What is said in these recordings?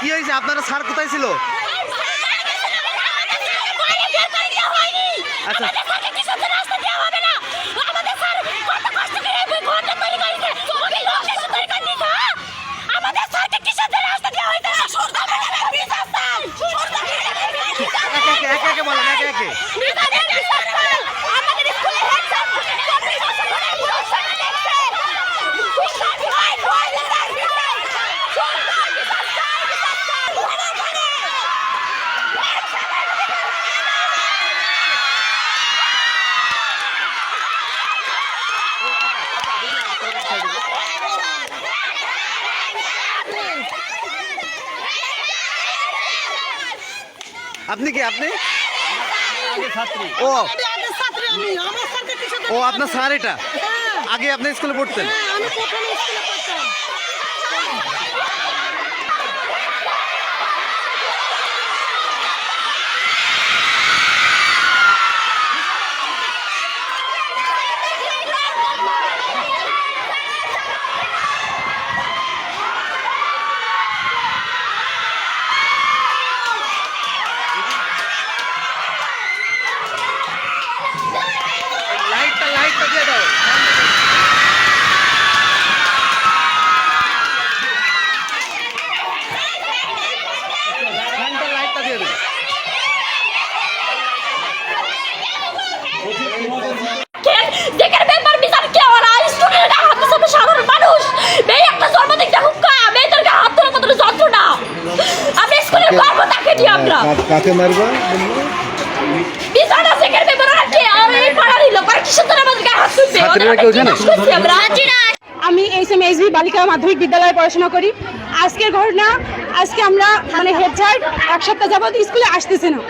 কি হয়েছে? আপনারা স্যার কোথায় ছিল? আচ্ছা। একে একে বলেন একে একে। আপনি কি আপনি? ও। ও আপনার স্যার এটা? আগে আপনি স্কুলে পড়তেন লাইটটা লাইটটা দিয়ে দাও ফ্যানটা লাইটটা দিয়ে দেবে যেখানে মেম্বার বিচার কে ওরা স্টুডেন্ট হাত সামনে সাধারণ মানুষ এই একটা জন্মদিন দেখুক কা মেয়েদেরকে হাত ধরে কত যন্ত্রণা আমি স্কুলে পারব তাকে দিয়ে আমরা কাকে মারবা বিচার আছে যেখানে মেম্বার ওরা কে আর এই পাড়ারই লোক আর কিসের জন্য আমাদের গায়ে হাত তুলছে ছাত্রীরা কি ওখানে? মারবা আমি এইস এম এসবি বালিকা মাধ্যমিক বিদ্যালয়ে পড়াশোনা করি। আজকের ঘটনা আজকে আমরা মানে হেড স্যার এক সপ্তাহ যাবৎ স্কুলে আসতেছে না।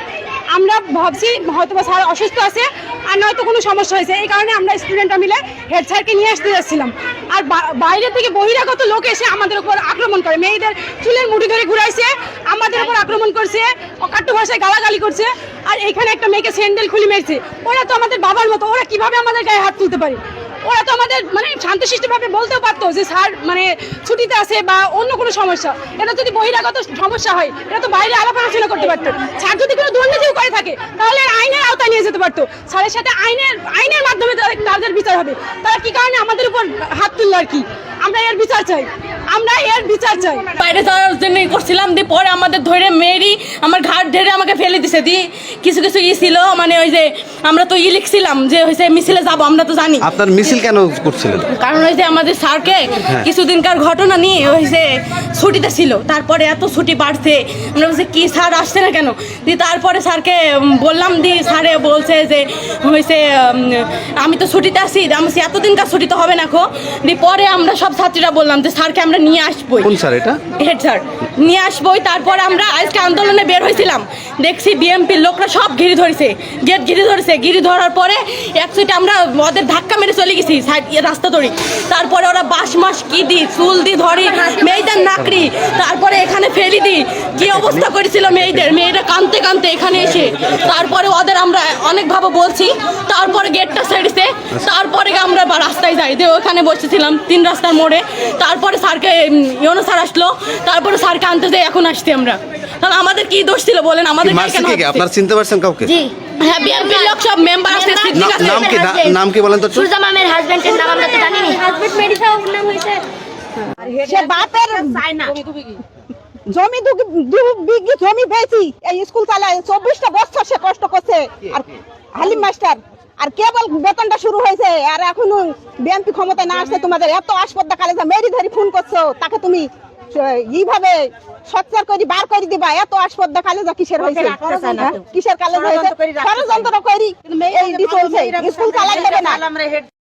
আমরা ভাবছি হয়তো বা স্যার অসুস্থ আছে আর নয়তো কোনো সমস্যা হয়েছে। এই কারণে আমরা স্টুডেন্টরা মিলে হেড স্যারকে নিয়ে আসতে যাচ্ছিলাম। আর বাইরে থেকে বহিরাগত লোক এসে আমাদের উপর আক্রমণ করে। মেয়েদের চুলের মুঠি ধরে ঘুরাইছে, আমাদের উপর আক্রমণ করছে, অকাট্য ভাষায় গালাগালি করছে। আর এখানে একটা মেয়েকে স্যান্ডেল খুলে মেরেছে। ওরা তো আমাদের বাবার মতো, ওরা কীভাবে আমাদের গায়ে হাত তুলতে পারে? ওরা তো আমাদের মানে শান্তশিষ্টভাবে বলতেও পারতো যে স্যার মানে ছুটিতে আছে বা অন্য কোনো সমস্যা। এটা যদি বহিরাগত সমস্যা হয়, এটা তো বাইরে আলাপ আলোচনা করতে পারতো। স্যার যদি কোনো দুর্নীতিও করে থাকে, তাহলে আইনের আওতায় নিয়ে যেতে পারতো। স্যারের সাথে আইনের আইনের মাধ্যমে তাদের- বিচার হবে। তারা কি কারণে আমাদের উপর হাত তুললো আর কি? আমরা এর বিচার চাই। আমরা এর বিচার চাই। বাইরে যাওয়ার জন্য করছিলাম দিয়ে পরে আমাদের ধরে মেরি আমার ঘাট ধরে আমাকে ফেলে দিছে দি। কিছু কিছু ই ছিল মানে ওই যে আমরা তো ই লিখছিলাম যে হয়েছে মিছিলে যাব আমরা তো জানি। আপনার মিছিল কেন করছিলেন? কারণ ওই যে আমাদের স্যারকে কিছুদিনকার ঘটনা নিয়ে হয়েছে ছুটিতে ছিল তারপরে এত ছুটি বাড়ছে। আমরা বলছি কি স্যার আসছে না কেন? দিয়ে তারপরে স্যারকে বললাম দি স্যারে বলছে যে হয়েছে আমি তো ছুটিতে আসি আমি বলছি, এতদিনকার ছুটি তো হবে না খো। দিয়ে পরে আমরা সব ছাত্রীরা বললাম যে স্যারকে আমরা নিয়ে আসবোই। কোন স্যার এটা? হেড স্যার নিয়ে আসবোই। তারপর আমরা আজকে আন্দোলনে বের হয়েছিলাম। দেখছি বিএমপির লোকরা সব ঘিরে ধরেছে গেট ঘিরে ধরেছে। ঘিরে ধরার পরে এক সাইডে আমরা ওদের ধাক্কা মেরে চলে গেছি রাস্তা ধরে। তারপরে ওরা বাঁশ মাস কি দি চুল দি ধরি মেয়েদের নাকড়ি তারপরে এখানে ফেলি দি কি অবস্থা করেছিল মেয়েদের? মেয়েরা কানতে কানতে এখানে এসে তারপরে ওদের আমরা অনেকভাবে বলছি। তারপরে গেটটা ছেড়েছে। তারপরে আমরা রাস্তায় যাই। দিয়ে ওখানে বসেছিলাম তিন রাস্তার মোড়ে। তারপরে স্যারকে ইয়নো স্যার আসলো তারপরে স্যারকে আনতে যাই এখন আসছি আমরা। তাহলে আমাদের কি দোষ ছিল বলেন? আমাদের কেন? আপনার চিনতে পারছেন কাউকে? জি। হ্যাঁ বিএনপির লোক সব মেম্বার আছে সিদ্দিক না- আছে নাম কি নাম কি বলেন তো একটু? সূর্যমামের হাজবেন্ডের নাম আমরা তো জানি না হাজবেন্ড মেডিসা নাম হয়েছে। সে বাপের জমি দু দু বিঘি জমি পেয়েছি। এই স্কুল চালায় চব্বিশটা বছর সে কষ্ট করছে। আর হালিম মাস্টার আর কেবল বেতনটা শুরু হয়েছে আর এখনও বিএনপি ক্ষমতায় না আসছে তোমাদের এত আসপদ্দা কালে মেরি ধরি ফোন করছ তাকে তুমি এইভাবে সচ্চার করি বার করে দিবা এত আসপদ্দা কালে যা কিসের হয়েছে? হ্যাঁ? কিসের কালে হয়েছে? ষড়যন্ত্র করি এই চলছে স্কুল চালাই দেবে না।